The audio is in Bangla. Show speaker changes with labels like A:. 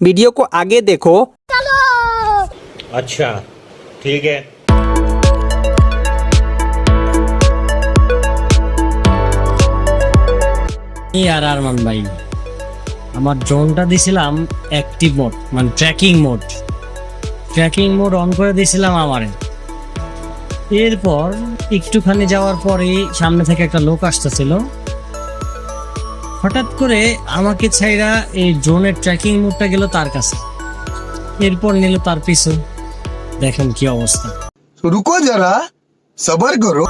A: वीडियो को आगे देखो
B: अच्छा ठीक है
C: এই আর আরমান ভাই আমার ড্রোনটা দিছিলাম অ্যাক্টিভ মোড মানে tracking mode tracking mode on করে দিয়েছিলাম আমারে এরপর একটুখানি যাওয়ার পরেই সামনে থেকে একটা লোক আসতেছিল হঠাৎ করে আমাকে ছাইরা এই ড্রোনের ট্র্যাকিং মোডটা গেল তার কাছে। এরপর নিল তার পিছন। দেখেন কি অবস্থা।
D: রুকো যারা, সবার করো।